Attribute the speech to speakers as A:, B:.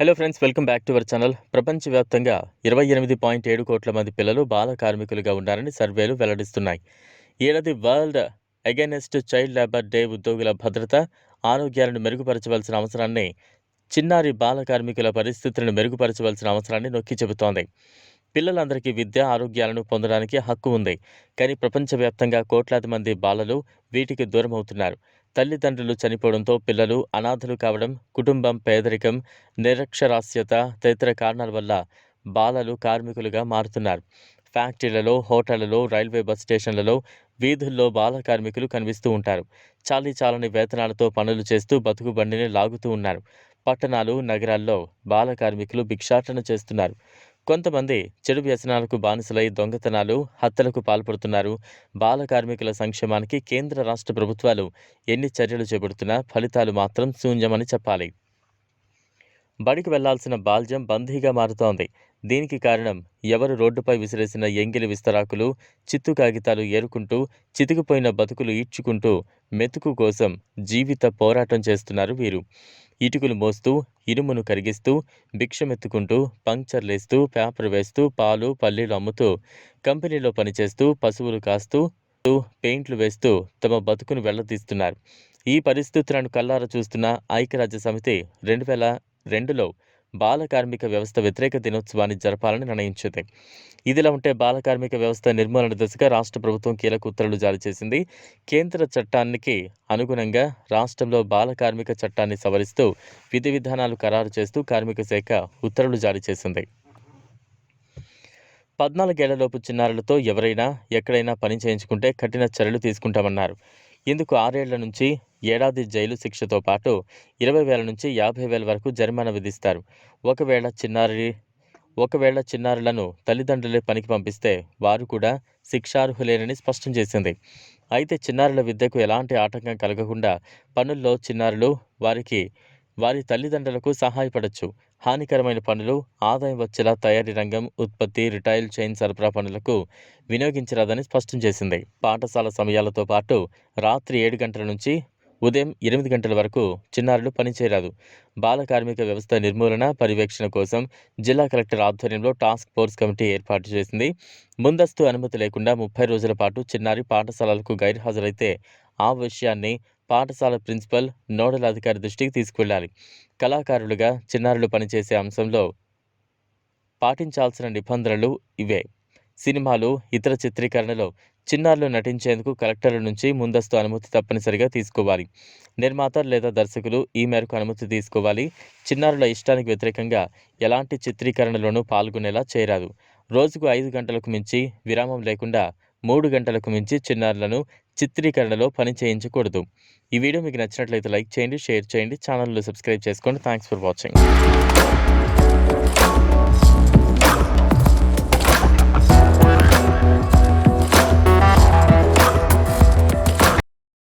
A: Hello friends welcome back to our channel ప్రపంచవ్యాప్తంగా ఇరవై ఎనిమిది పాయింట్ ఏడు కోట్ల మంది పిల్లలు బాల కార్మికులుగా ఉన్నారని సర్వేలు వెల్లడిస్తున్నాయి. ఏడాది world against child labour day ఉద్యోగుల భద్రత ఆరోగ్యాలను మెరుగుపరచవలసిన అవసరాన్ని చిన్నారి బాల కార్మికుల పరిస్థితులను మెరుగుపరచవలసిన అవసరాన్ని నొక్కి చెబుతోంది. పిల్లలందరికీ విద్య ఆరోగ్యాలను పొందడానికి హక్కు ఉంది. కానీ ప్రపంచవ్యాప్తంగా కోట్లాది మంది బాలలు వీటికి దూరం అవుతున్నారు తల్లిదండ్రులు చనిపోవడంతో పిల్లలు అనాథలు కావడం కుటుంబం పేదరికం నిరక్షరాస్యత తదితర కారణాల వల్ల బాలలు కార్మికులుగా మారుతున్నారు. ఫ్యాక్టరీలలో హోటళ్ళలో రైల్వే బస్ స్టేషన్లలో వీధుల్లో బాల కార్మికులు కనిపిస్తూ ఉంటారు. చాలీ చాలని వేతనాలతో పనులు చేస్తూ బతుకు బండిని లాగుతూ ఉన్నారు. పట్టణాలు నగరాల్లో బాల కార్మికులు భిక్షాటన చేస్తున్నారు. కొంతమంది చెడు వ్యసనాలకు బానిసలై దొంగతనాలు హత్యలకు పాల్పడుతున్నారు. బాల కార్మికుల సంక్షేమానికి కేంద్ర రాష్ట్ర ప్రభుత్వాలు ఎన్ని చర్యలు చేపడుతున్నా ఫలితాలు మాత్రం శూన్యమని చెప్పాలి. బడికి వెళ్ళాల్సిన బాల్యం బందీగా మారుతోంది. దీనికి కారణం ఎవరు రోడ్డుపై విసిరేసిన ఎంగిలి విస్తరాకులు చిత్తు కాగితాలు ఏరుకుంటూ చితికిపోయిన బతుకులు ఈడ్చుకుంటూ మెతుకు కోసం జీవిత పోరాటం చేస్తున్నారు వీరు. ఇటుకలు మోస్తూ ఇనుమును కరిగిస్తూ భిక్షమెత్తుకుంటూ పంక్చర్లేస్తూ పేపర్ వేస్తూ పాలు పల్లీలు అమ్ముతూ కంపెనీలో పనిచేస్తూ పశువులు కాస్తూ పెయింట్లు వేస్తూ తమ బతుకును వెళ్ళదీస్తున్నారు. ఈ పరిస్థితులను కల్లారా చూస్తున్న ఐక్యరాజ్య సమితి రెండు వేల రెండులో బాల కార్మిక వ్యవస్థ వ్యతిరేక దినోత్సవాన్ని జరపాలని నిర్ణయించింది. ఇదిలా ఉంటే బాల కార్మిక వ్యవస్థ నిర్మూలన దిశగా రాష్ట్ర ప్రభుత్వం కీలక ఉత్తర్వులు జారీ చేసింది. కేంద్ర చట్టానికి అనుగుణంగా రాష్ట్రంలో బాల కార్మిక చట్టాన్ని సవరిస్తూ విధి విధానాలు ఖరారు చేస్తూ కార్మిక శాఖ ఉత్తర్వులు జారీ చేసింది. పద్నాలుగేళ్ళలోపు చిన్నారులతో ఎవరైనా ఎక్కడైనా పని చేయించుకుంటే కఠిన చర్యలు తీసుకుంటామన్నారు. ఇందుకు ఆరేళ్ళ నుంచి ఏడాది జైలు శిక్షతో పాటు ఇరవై వేల నుంచి యాభై వేల వరకు జరిమానా విధిస్తారు. ఒకవేళ చిన్నారి ఒకవేళ చిన్నారులను తల్లిదండ్రులే పనికి పంపిస్తే వారు కూడా శిక్షార్హులేనని స్పష్టం చేసింది. అయితే చిన్నారుల విద్యకు ఎలాంటి ఆటంకం కలగకుండా పనుల్లో చిన్నారులు వారికి వారి తల్లిదండ్రులకు సహాయపడచ్చు. హానికరమైన పనులు ఆదాయం వచ్చేలా తయారీ రంగం ఉత్పత్తి రిటైల్ చైన్ సరఫరా పనులకు వినియోగించరాదని స్పష్టం చేసింది. పాఠశాల సమయాలతో పాటు రాత్రి ఏడు గంటల నుంచి ఉదయం ఎనిమిది గంటల వరకు చిన్నారులు పనిచేయరాదు బాల కార్మిక వ్యవస్థ నిర్మూలన పర్యవేక్షణ కోసం జిల్లా కలెక్టర్ ఆధ్వర్యంలో టాస్క్ ఫోర్స్ కమిటీ ఏర్పాటు చేసింది. ముందస్తు అనుమతి లేకుండా ముప్పై రోజుల పాటు చిన్నారి పాఠశాలలకు గైర్హాజరైతే ఆ విషయాన్ని పాఠశాల ప్రిన్సిపల్ నోడల్ అధికారి దృష్టికి తీసుకువెళ్ళాలి కళాకారులుగా చిన్నారులు పనిచేసే అంశంలో పాటించాల్సిన నిబంధనలు ఇవే. సినిమాలు ఇతర చిత్రీకరణలో చిన్నారులు నటించేందుకు కలెక్టర్ల నుంచి ముందస్తు అనుమతి తప్పనిసరిగా తీసుకోవాలి. నిర్మాత లేదా దర్శకులు ఈ మేరకు అనుమతి తీసుకోవాలి. చిన్నారుల ఇష్టానికి వ్యతిరేకంగా ఎలాంటి చిత్రీకరణలోనూ పాల్గొనేలా చేయరాదు. రోజుకు ఐదు గంటలకు మించి విరామం లేకుండా మూడు గంటలకు మించి చిన్నారులను చిత్రీకరణలో పని చేయించకూడదు. ఈ వీడియో మీకు నచ్చినట్లయితే లైక్ చేయండి షేర్ చేయండి ఛానల్లో సబ్స్క్రైబ్ చేసుకోండి. Thanks for watching.